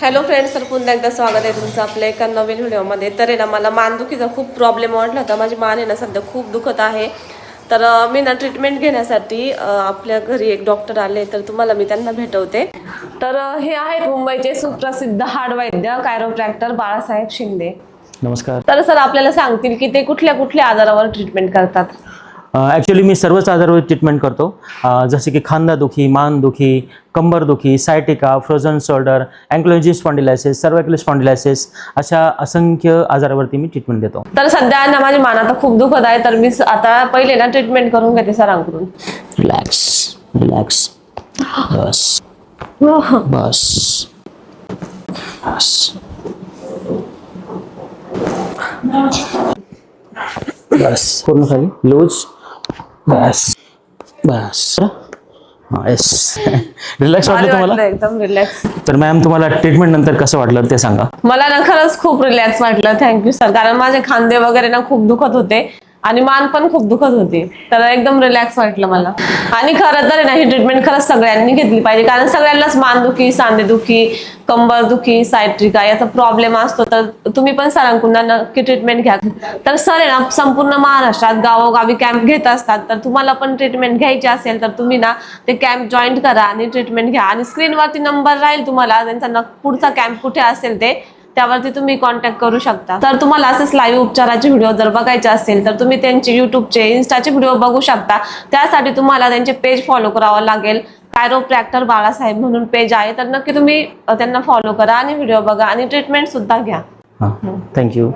Hello friends तर पुन्हा एकदा स्वागत आहे तुमचं आपल्या एका नवीन व्हिडिओमध्ये. तर आहे ना मला मानदुखीचा खूप प्रॉब्लेम वाटला होता. माझी मान आहे ना सध्या खूप दुखत आहे. तर मी ना ट्रीटमेंट घेण्यासाठी आपल्या घरी एक डॉक्टर आले तर तुम्हाला मी त्यांना भेटवते. तर हे आहेत मुंबईचे सुप्रसिद्ध हाडवैद्य कायरोप्रॅक्टर बाळासाहेब शिंदे. नमस्कार. तर सर आपल्याला सांगतील की ते कुठल्या कुठल्या आजारावर ट्रीटमेंट करतात? ॲक्च्युली मी सर्वच आजारावर ट्रीटमेंट करतो. जसे की खांदादुखी मानदुखी कंबरदुखी sciatica frozen shoulder ankylosing spondylitis cervical spondylitis अशा असंख्य आजारावरती मी ट्रीटमेंट देतो. तर सध्या ना माझी मान आता खूप दुखत आहे तर मी आता पहिले ना ट्रीटमेंट करून घेते सरांकडून. रिलॅक्स रिलॅक्स बस. बस. बस. बस. पूर्ण खाली? लूज? बस बस. येस रिलॅक्स वाटलं तुम्हाला? एकदम रिलॅक्स तर मॅम तुम्हाला ट्रीटमेंट नंतर कसं वाटलं ते सांगा. मला ना खरंच खूप रिलॅक्स वाटलं. थँक्यू सर कारण माझे खांदे वगैरे ना खूप दुखत होते. आणि मान पण खूप दुखत होती. तर एकदम रिलॅक्स वाटलं मला. आणि खरं तर ना ही ट्रीटमेंट खरंच सगळ्यांनी घेतली पाहिजे. कारण सगळ्यांनाच मानदुखी सांधेदुखी कंबर दुखी सायट्रिका याचा प्रॉब्लेम असतो. तर तुम्ही पण सरांकडून नक्की ट्रीटमेंट घ्या. तर सर आहे ना संपूर्ण महाराष्ट्रात गावोगावी कॅम्प घेत असतात. तर तुम्हाला पण ट्रीटमेंट घ्यायची असेल तर तुम्ही ना ते कॅम्प जॉईन करा आणि ट्रीटमेंट घ्या. आणि स्क्रीनवरती नंबर राहील तुम्हाला. त्यांचा पुढचा कॅम्प कुठे असेल ते त्यावरती तुम्ही कॉन्टॅक्ट करू शकता. तर तुम्हाला असेच लाईव्ह उपचाराचे व्हिडिओ जर बघायचे असेल तर तुम्ही त्यांचे युट्यूबचे इन्स्टाचे व्हिडिओ बघू शकता. त्यासाठी तुम्हाला त्यांचे पेज फॉलो करावं लागेल. कायरोप्रॅक्टर बाळासाहेब म्हणून पेज आहे. तर नक्की तुम्ही त्यांना फॉलो करा आणि व्हिडिओ बघा आणि ट्रीटमेंट सुद्धा घ्या. थँक्यू